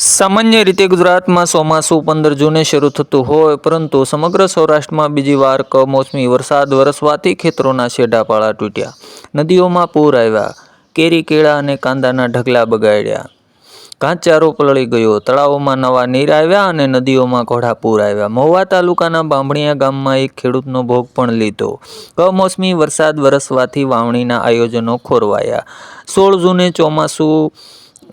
સામાન્ય રીતે ગુજરાતમાં ચોમાસું પંદર જૂને શરૂ થતું હોય, પરંતુ સમગ્ર સૌરાષ્ટ્રમાં બીજી વાર કમોસમી વરસાદ વરસવાથી ખેતરોના છેડાપાળા તૂટ્યા. નદીઓમાં પૂર આવ્યા, કેરી, કેળા અને કાંદાના ઢગલા બગાડ્યા. ઘાસચારો પલળી ગયો, તળાવોમાં નવા નીર આવ્યા અને નદીઓમાં ઘોડાપૂર આવ્યા. મહુવા તાલુકાના બાંભણિયા ગામમાં એક ખેડૂતનો ભોગ પણ લીધો. કમોસમી વરસાદ વરસવાથી વાવણીના આયોજનો ખોરવાયા. સોળ જૂને ચોમાસું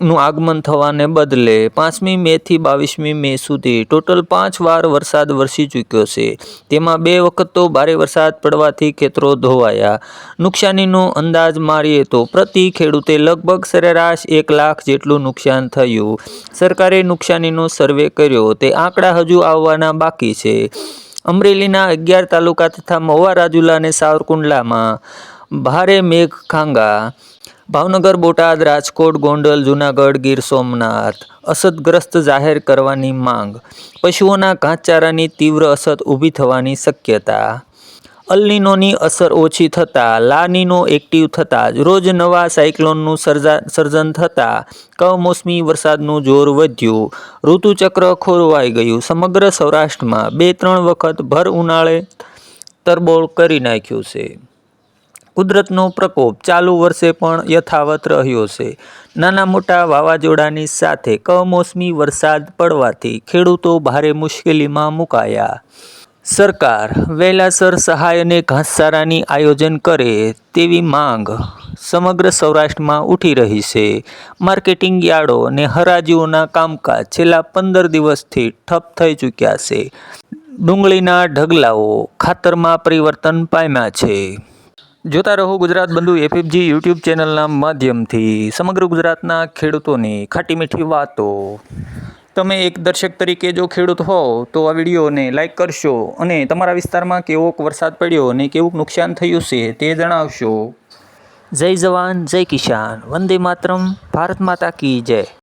નું આગમન થવાને બદલે પાંચમી મેથી બાવીસમી મે સુધી ટોટલ પાંચ વાર વરસાદ વરસી ચૂક્યો છે. તેમાં બે વખત તો ભારે વરસાદ પડવાથી ખેતરો ધોવાયા. નુકસાનીનો અંદાજ મારીએ તો પ્રતિ ખેડૂતે લગભગ સરેરાશ એક લાખ જેટલું નુકસાન થયું. સરકારે નુકસાનીનો સર્વે કર્યો. તે આંકડા હજુ આવવાના બાકી છે. અમરેલીના અગિયાર તાલુકા તથા મહુવા રાજુલા અને સાવરકુંડલામાં ભારે મેઘ ખાંગા. ભાવનગર, બોટાદ, રાજકોટ, ગોંડલ, જૂનાગઢ, ગીર સોમનાથ અસરગ્રસ્ત જાહેર કરવાની માંગ. પશુઓના ઘાસચારાની તીવ્ર અસર ઊભી થવાની શક્યતા. અલ્લીનોની અસર ઓછી થતાં, લાનીનો એક્ટિવ થતાં, રોજ નવા સાયક્લોનનું સર્જા, સર્જન થતાં, કમોસમી વરસાદનું જોર વધ્યું, ઋતુચક્ર ખોરવાઈ ગયું. સમગ્ર સૌરાષ્ટ્રમાં બે ત્રણ વખત ભર ઉનાળે તરબોળ કરી નાખ્યું છે. કુદરતનો પ્રકોપ ચાલુ વર્ષે પણ યથાવત રહ્યો છે. નાના મોટા વાવાઝોડાની સાથે કમોસમી વરસાદ પડવાથી ખેડૂતો ભારે મુશ્કેલીમાં મુકાયા. સરકાર વહેલાસર સહાય અને ઘાસચારાની આયોજન કરે તેવી માંગ સમગ્ર સૌરાષ્ટ્રમાં ઉઠી રહી છે. માર્કેટિંગ યાર્ડો અને હરાજીઓના કામકાજ છેલ્લા પંદર દિવસથી ઠપ થઈ ચૂક્યા છે. ડુંગળીના ઢગલાઓ ખાતરમાં પરિવર્તન પામ્યા છે. જોતા રહો ગુજરાત બંધુ એફએફજી યુટ્યુબ ચેનલના માધ્યમથી. સમગ્ર ગુજરાતના ખેડૂતોની ખાટી મીઠી વાતો. તમે એક દર્શક તરીકે જો ખેડૂત હો, તો આ વિડીયોને લાઇક કરશો અને તમારા વિસ્તારમાં કેવોક વરસાદ પડ્યો અને કેવું નુકસાન થયું છે તે જણાવશો. જય જવાન, જય કિસાન. વંદે માતરમ, ભારત માતા કી જય.